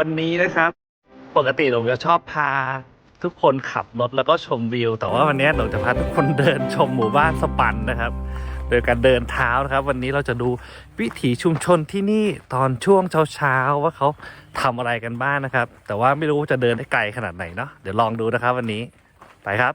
วันนี้นะครับ ปกติผมจะชอบพาทุกคนขับรถแล้วก็ชมวิว แต่ว่าวันนี้เราจะพาทุกคนเดินชมหมู่บ้านสปันนะครับ โดยการเดินเท้านะครับ วันนี้เราจะดูวิถีชุมชนที่นี่ตอนช่วงเช้าๆว่าเขาทำอะไรกันบ้างนะครับ แต่ว่าไม่รู้จะเดินได้ไกลขนาดไหนเนาะเดี๋ยวลองดูนะครับ วันนี้ไปครับ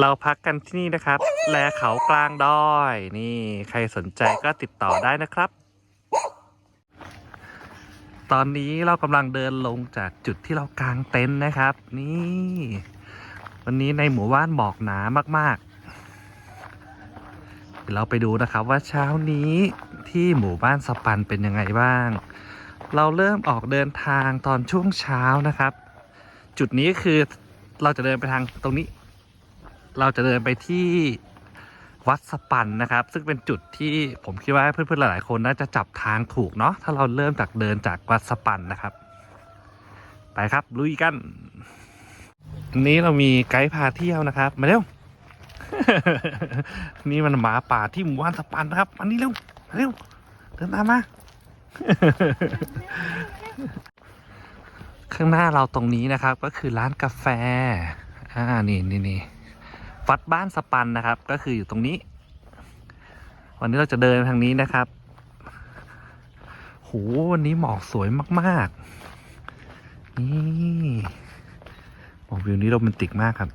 เราพักกันที่นี่นะครับ แลเขากลางดอย นี่ใครสนใจก็ติดต่อได้นะครับ ตอนนี้เรากำลังเดินลงจากจุดที่เรากางเต็นท์นะครับ นี่ วันนี้ในหมู่บ้านหมอกหนามากๆเดี๋ยวเราไปดูนะครับว่าเช้านี้ที่หมู่บ้านสปันเป็นยังไงบ้าง เราเริ่มออกเดินทางตอนช่วงเช้านะครับ จุดนี้คือเราจะเดินไปทางตรงนี้ เราจะเดินไปที่วัดสปันนะครับ ซึ่งเป็นจุดที่ผมคิดว่าเพื่อนๆหลายๆคนน่าจะจับทางถูกเนาะถ้าเราเริ่มจากเดินจากวัดสปันนะครับ ไปครับลุยกันวันนี้เรามีไกด์พาเที่ยวนะครับ มาเร็ว นี่มันหมาป่าที่หมู่บ้านสปันนะครับอันนี้เร็วมาเร็วเดินตามมาข้างหน้าเราตรงนี้นะครับ ก็คือร้านกาแฟ อ่า นี่นี่นี่ วัดบ้านสปันนะครับ ก็คืออยู่ตรงนี้ วันนี้เราจะเดินทางนี้นะครับโหวันนี้หมอกสวยมากๆ นี่หมอกวิวนี้โรแมนติกมากครับ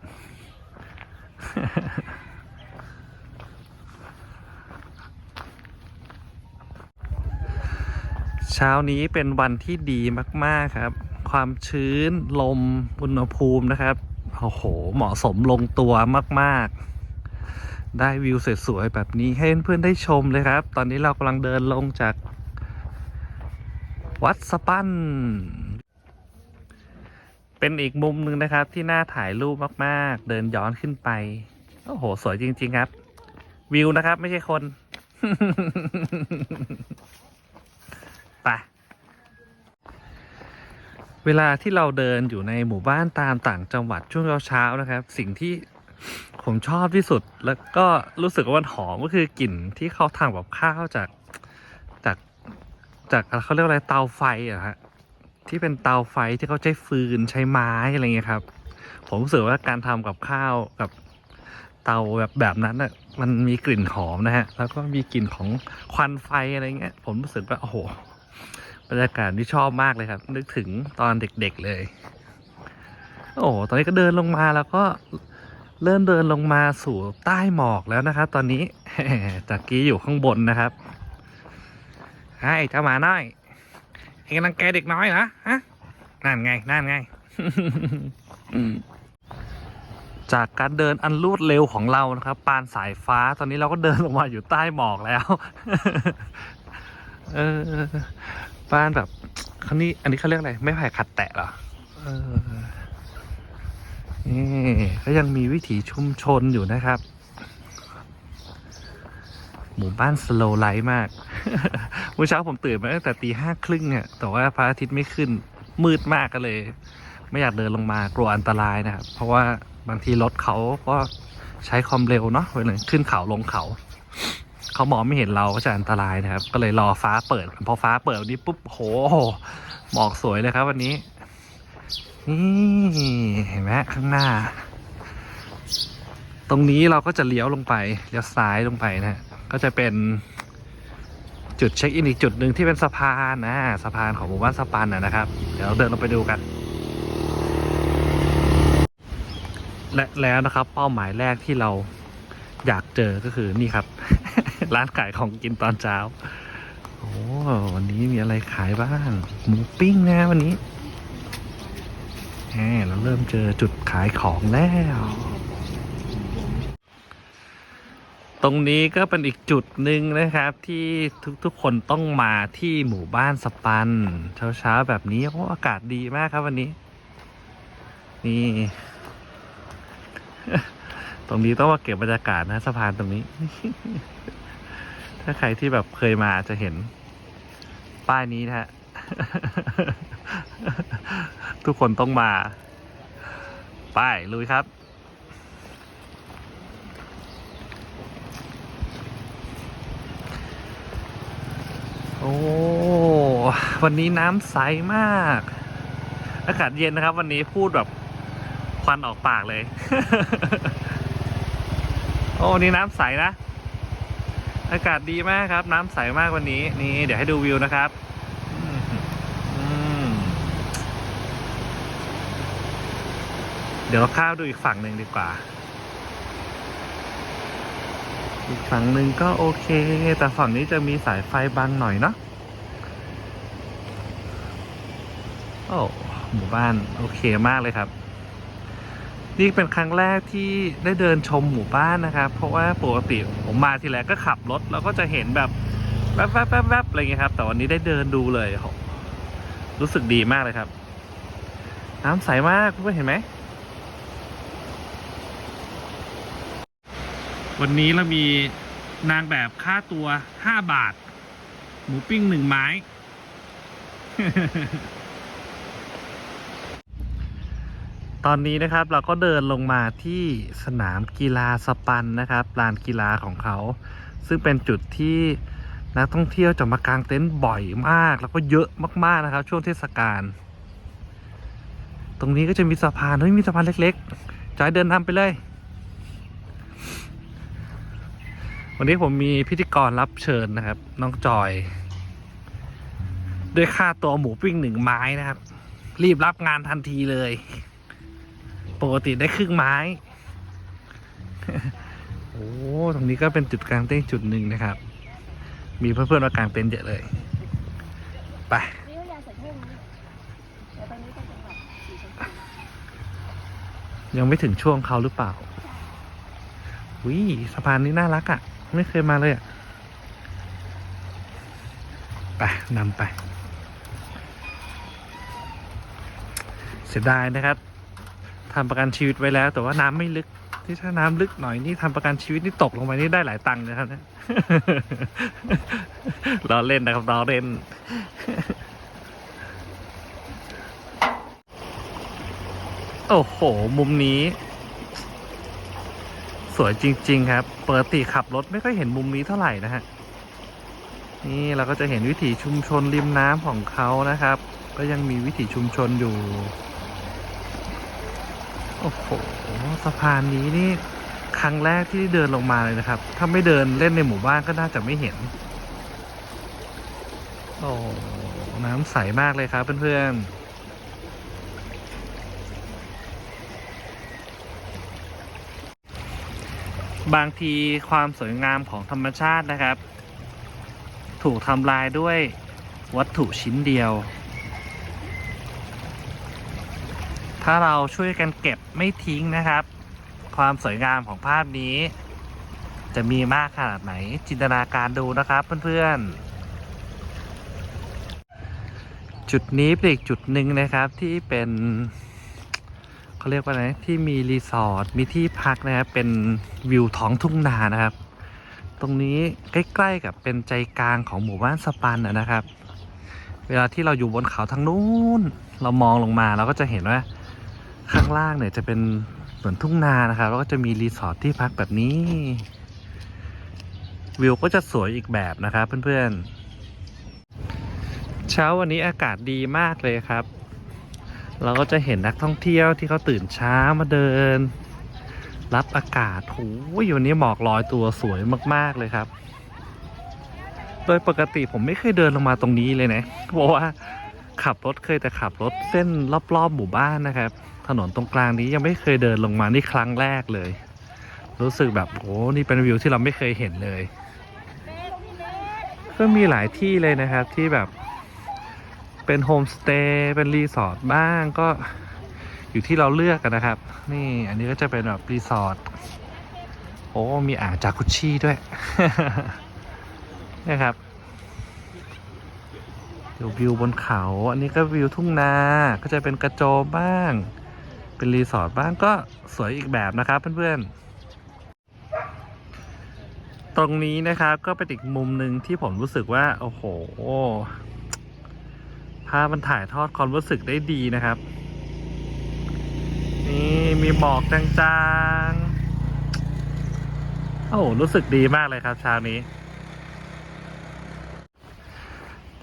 เช้านี้เป็นวันที่ดีมาก ๆ ครับ ความชื้นลมอุณหภูมินะครับ โอ้โห เหมาะสมลงตัวมาก ๆ ได้วิวสวยๆแบบนี้ให้เพื่อนๆได้ชมเลยครับ ตอนนี้เรากำลังเดินลงจาก วัดสปันเป็นอีกมุมหนึ่งนะครับที่น่าถ่ายรูปมากๆ เดินย้อนขึ้นไป โอ้โห สวยจริง ๆ ครับ วิวนะครับ ไม่ใช่คน ไป เวลาที่เราเดินอยู่ในหมู่บ้านตามต่างจังหวัดช่วงเช้าๆนะครับ สิ่งที่ผมชอบที่สุดแล้วก็รู้สึกว่ามันหอมก็คือกลิ่นที่เขาทำกับข้าวจากจากจากเขาเรียกว่าอะไรเตาไฟอะฮะที่เป็นเตาไฟที่เขาใช้ฟืนใช้ไม้อะไรเงี้ยครับ ผมรู้สึกว่าการทำกับข้าวกับเตาแบบแบบนั้นน่ะมันมีกลิ่นหอมนะฮะแล้วก็มีกลิ่นของควันไฟอะไรเงี้ย ผมรู้สึกว่าโอ้โห บรรยากาศที่ชอบมากเลยครับ นึกถึงตอนเด็กๆเลย โอ้โหตอนนี้ก็เดินลงมาแล้วก็เริ่มเดินลงมาสู่ใต้หมอกแล้วนะครับ ตอนนี้จากกี้อยู่ข้างบนนะครับไอ้เจ้าหมาน้อยเห็นกำลังแกเด็กน้อยเหรอฮะนั่นไงนั่นไงจากการเดินอันรวดเร็วของเรานะครับ ปานสายฟ้าตอนนี้เราก็เดินลงมาอยู่ใต้หมอกแล้ว เออ บ้านแบบเขานี่อันนี้เขาเรียกอะไร ไม่ไผ่ขัดแตะเหรอเออนี่ก็ยังมีวิถีชุมชนอยู่นะครับ หมู่บ้านสโลไลท์มากเมื่อเช้าผมตื่นมาตั้งแต่ตีห้าครึ่งเนี่ย แต่ว่าพระอาทิตย์ไม่ขึ้นมืดมากก็เลย ไม่อยากเดินลงมากลัวอันตรายนะครับ เพราะว่าบางทีรถเขาก็ใช้ความเร็วเนาะเวลาขึ้นเขาลงเขา เขามองไม่เห็นเราก็จะอันตรายนะครับ ก็เลยรอฟ้าเปิด พอฟ้าเปิดวันนี้ปุ๊บโหหมอกสวยเลยครับ วันนี้นี่เห็นไหมข้างหน้า ตรงนี้เราก็จะเลี้ยวลงไปเลี้ยวซ้ายลงไปนะก็จะเป็นจุดเช็คอินอีกจุดหนึ่งที่เป็นสะพานนะสะพานของหมู่บ้านสปันนนะครับ เดี๋ยวเราเดินลงไปดูกัน และแล้วนะครับ เป้าหมายแรกที่เรา อยากเจอก็คือนี่ครับ ร้านขายของกินตอนเช้า โอ้วันนี้มีอะไรขายบ้างหมูปิ้งนะวันนี้แหมเราเริ่มเจอจุดขายของแล้ว ตรงนี้ก็เป็นอีกจุดหนึ่งนะครับ ที่ทุกๆคนต้องมาที่หมู่บ้านสปัน เช้าๆแบบนี้โอ้อากาศดีมากครับวันนี้ นี่ ตรงนี้ต้องมาเก็บบรรยากาศนะสะพานตรงนี้ ถ้าใครที่แบบเคยมาจะเห็น ป้ายนี้นะฮะ ทุกคนต้องมา ป้ายลุยครับโอ้ วันนี้น้ำใสมาก อากาศเย็นนะครับ วันนี้พูดแบบควันออกปากเลย โอ้นนี้น้ำใสนะ อากาศดีมากครับ น้ำใสมากวันนี้ นี่เดี๋ยวให้ดูวิวนะครับเดี๋ยวเราข้าวดูอีกฝั่งหนึ่งดีกว่า อีกฝั่งหนึ่งก็โอเค แต่ฝั่งนี้จะมีสายไฟบังหน่อยเนาะโอ้หมู่บ้านโอเคมากเลยครับ นี่เป็นครั้งแรกที่ได้เดินชมหมู่บ้านนะครับ เพราะว่าปกติผมมาทีไรก็ขับรถแล้วก็จะเห็นแบบแวบแวบแวบแวบอะไรเงี้ยครับ แต่วันนี้ได้เดินดูเลยรู้สึกดีมากเลยครับ น้ำใสมากเพื่อนๆเห็นไหม วันนี้เรามีนางแบบค่าตัวห้าบาท หมูปิ้งหนึ่งไม้ ตอนนี้นะครับเราก็เดินลงมาที่สนามกีฬาสปันนะครับลานกีฬาของเขา ซึ่งเป็นจุดที่นักท่องเที่ยวจะมากางเต็นท์บ่อยมาก แล้วก็เยอะมากๆนะครับ ช่วงเทศกาลตรงนี้ก็จะมีสะพานเฮ้ยมีสะพานเล็กๆจอยเดินนำไปเลย วันนี้ผมมีพิธีกรรับเชิญนะครับ น้องจอย ด้วยค่าตัวหมูปิ้งหนึ่งไม้นะครับ รีบรับงานทันทีเลย ปกติได้ครึ่งไม้ โอ้ ตรงนี้ก็เป็นจุดกลางเต้นจุดหนึ่งนะครับ มีเพื่อนๆมากลางเต็นท์เยอะเลย ไปยังหวัดสีชมพูยังไม่ถึงช่วงเขาหรือเปล่าวิสะพานนี้น่ารักอะ่ะ ไม่เคยมาเลยอะ่ะ ไปนำไป เสียดายนะครับ ทำประกันชีวิตไว้แล้ว แต่ว่าน้ำไม่ลึก ที่ถ้าน้ำลึกหน่อยนี่ทำประกันชีวิตนี่ตกลงไปนี่ได้หลายตังค์นะครับเนี่ยเราเล่นนะครับเราเล่นโอ้โห มุมนี้ สวยจริง ๆ ครับปกติขับรถไม่ค่อยเห็นมุมนี้เท่าไหร่นะฮะ นี่เราก็จะเห็นวิถีชุมชนริมน้ำของเขานะครับ ก็ยังมีวิถีชุมชนอยู่ โอ้โหสะพานนี้นี่ครั้งแรกที่เดินลงมาเลยนะครับ ถ้าไม่เดินเล่นในหมู่บ้านก็น่าจะไม่เห็น โอ้น้ำใสมากเลยครับเพื่อนๆบางทีความสวยงามของธรรมชาตินะครับ ถูกทำลายด้วยวัตถุชิ้นเดียว ถ้าเราช่วยกันเก็บไม่ทิ้งนะครับ ความสวยงามของภาพนี้ จะมีมากขนาดไหนจินตนาการดูนะครับเพื่อนๆ จุดนี้เป็นอีกจุดหนึ่งนะครับที่เป็นเขาเรียกว่าไรที่มีรีสอร์ทมีที่พักนะครับเป็นวิวท้องทุ่งนานะครับ ตรงนี้ใกล้ๆกับเป็นใจกลางของหมู่บ้านสปันนะครับ เวลาที่เราอยู่บนเขาทางนู้นเรามองลงมาเราก็จะเห็นว่า ข้างล่างเนี่ยจะเป็นเหมือนทุ่งนานะครับ แล้วก็จะมีรีสอร์ทที่พักแบบนี้ วิวก็จะสวยอีกแบบนะครับเพื่อนๆ เช้าวันนี้อากาศดีมากเลยครับ เราก็จะเห็นนักท่องเที่ยวที่เขาตื่นเช้ามาเดิน รับอากาศโอ้ยวันนี้หมอกลอยตัวสวยมากๆเลยครับ โดยปกติผมไม่เคยเดินลงมาตรงนี้เลยนะ เพราะว่าขับรถเคยแต่ขับรถเส้นรอบๆหมู่บ้านนะครับ นนตรงกลางนี้ยังไม่เคยเดินลงมานี่ครั้งแรกเลย รู้สึกแบบโอ้นี่เป็นวิวที่เราไม่เคยเห็นเลย ก็มีหลายที่เลยนะครับที่แบบเป็นโฮมสเตย์เป็นรีสอร์ทบ้างก็อยู่ที่เราเลือกกันนะครับ นี่อันนี้ก็จะเป็นแบบรีสอร์ทโอ้มีอ่างจากุชชี่ด้วยนะครับดูวิวบนเขา อันนี้ก็วิวทุ่งนา ก็จะเป็นกระโจมบ้าง เป็นรีสอร์ทบ้างก็สวยอีกแบบนะครับเพื่อนๆ ตรงนี้นะครับก็เป็นอีกมุมหนึ่งที่ผมรู้สึกว่า โอ้โหภาพมันถ่ายทอดความรู้สึกได้ดีนะครับ นี่มีหมอกจางๆ โอ้โหรู้สึกดีมากเลยครับเช้านี้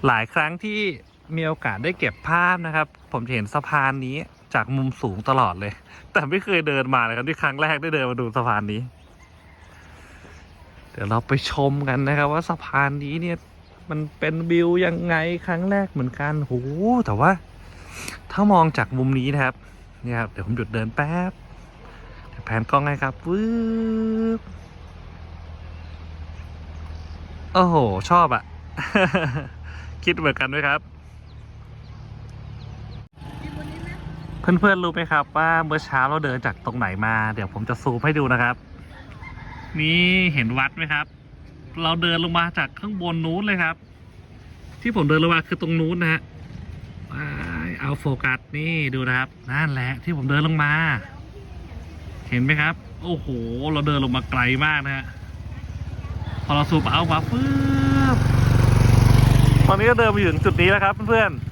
หลายครั้งที่มีโอกาสได้เก็บภาพนะครับ ผมเห็นสะพานนี้ จากมุมสูงตลอดเลย แต่ไม่เคยเดินมาเลยครับที่ครั้งแรกได้เดินมาดูสะพานนี้ เดี๋ยวเราไปชมกันนะครับ ว่าสะพานนี้เนี่ย มันเป็นวิวยังไงครั้งแรกเหมือนกันโหแต่ว่า ถ้ามองจากมุมนี้นะครับ เนี่ยครับเดี๋ยวผมหยุดเดินแป๊บเดี๋ยวแผนกล้องให้ครับวืบโอ้โห ชอบอะคิดเหมือนกันไหมครับ เพื่อนๆรู้ไหมครับว่าเมื่อเช้าเราเดินจากตรงไหนมา เดี๋ยวผมจะซูมให้ดูนะครับ นี่เห็นวัดไหมครับ เราเดินลงมาจากข้างบนนู้นเลยครับ ที่ผมเดินลงมาคือตรงนู้นนะฮะเอาโฟกัสนี่ดูนะครับ นั่นแหละที่ผมเดินลงมา เห็นไหมครับ โอ้โห เราเดินลงมาไกลมากนะฮะพอเราซูมเอามาปึ๊บตอนนี้ก็เดินมาถึงจุดนี้แล้วครับเพื่อนๆ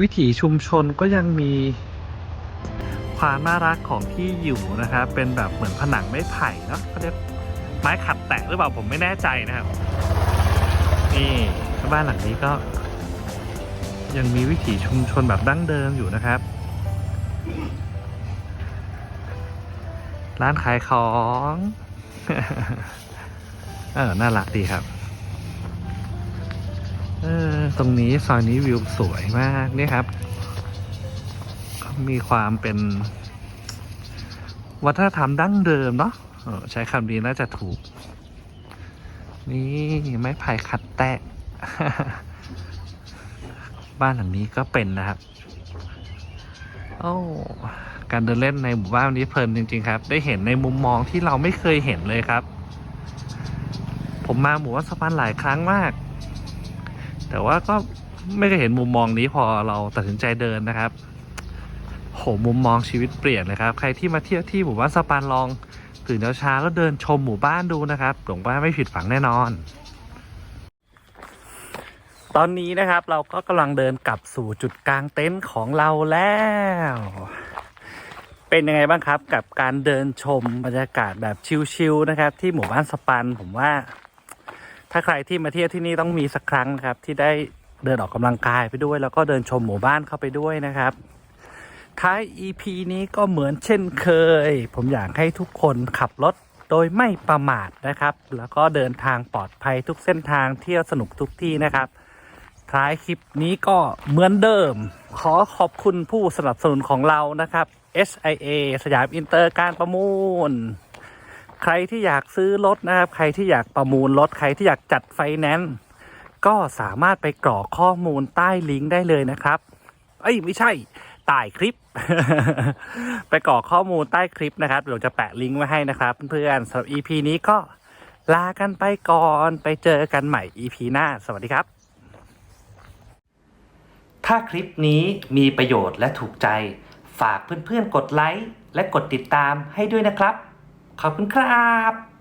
วิถีชุมชนก็ยังมีความน่ารักของที่อยู่นะครับ เป็นแบบเหมือนผนังไม้ไผ่เนาะเขาเรียกไม้ขัดแตะหรือเปล่าผมไม่แน่ใจนะครับ นี่บ้านหลังนี้ก็ ยังมีวิถีชุมชนแบบดั้งเดิมอยู่นะครับ ร้านขายของ เออ น่ารักดีครับ ตรงนี้ซอยนี้วิวสวยมากนี่ครับ มีความเป็น วัฒนธรรมดั้งเดิมเนาะใช้คำนี้น่าจะถูก นี่ไม้ไผ่ขัดแตะ บ้านหลังนี้ก็เป็นนะครับ โอ้การเดินเล่นในหมู่บ้านนี้เพลินจริง ๆ ครับ ได้เห็นในมุมมองที่เราไม่เคยเห็นเลยครับ ผมมาหมู่บ้านสะพานหลายครั้งมาก แต่ว่าก็ไม่เคยเห็นมุมมองนี้พอเราตัดสินใจเดินนะครับ โหมุมมองชีวิตเปลี่ยนเลยครับ ใครที่มาเที่ยวที่หมู่บ้านสะพานลองตื่นเช้าแล้วเดินชมหมู่บ้านดูนะครับหลวงบ้าไม่ผิดฝังแน่นอน ตอนนี้นะครับเราก็กำลังเดินกลับสู่จุดกลางเต็นท์ของเราแล้ว เป็นยังไงบ้างครับกับการเดินชมบรรยากาศแบบชิลๆนะครับ ที่หมู่บ้านสปันผมว่า ถ้าใครที่มาเที่ยวที่นี่ต้องมีสักครั้งนะครับ ที่ได้เดินออกกำลังกายไปด้วย แล้วก็เดินชมหมู่บ้านเข้าไปด้วยนะครับ ท้าย EP นี้ก็เหมือนเช่นเคย ผมอยากให้ทุกคนขับรถโดยไม่ประมาทนะครับ แล้วก็เดินทางปลอดภัยทุกเส้นทางเที่ยวสนุกทุกที่นะครับ ท้ายคลิปนี้ก็เหมือนเดิม ขอขอบคุณผู้สนับสนุนของเรานะครับ SIA สยามอินเตอร์การประมูล ใครที่อยากซื้อรถนะครับ ใครที่อยากประมูลรถ ใครที่อยากจัดไฟแนนซ์ก็สามารถไปกรอกข้อมูลใต้ลิงก์ได้เลยนะครับ เอ้ยไม่ใช่ใต้คลิป ไปกรอกข้อมูลใต้คลิปนะครับเดี๋ยวจะแปะลิงก์ไว้ให้นะครับเพื่อนๆสำหรับ EP นี้ก็ลากันไปก่อนไปเจอกันใหม่ EP หน้า สวัสดีครับ ถ้าคลิปนี้มีประโยชน์และถูกใจ ฝากเพื่อนๆกดไลค์และกดติดตามให้ด้วยนะครับ ขอบคุณครับ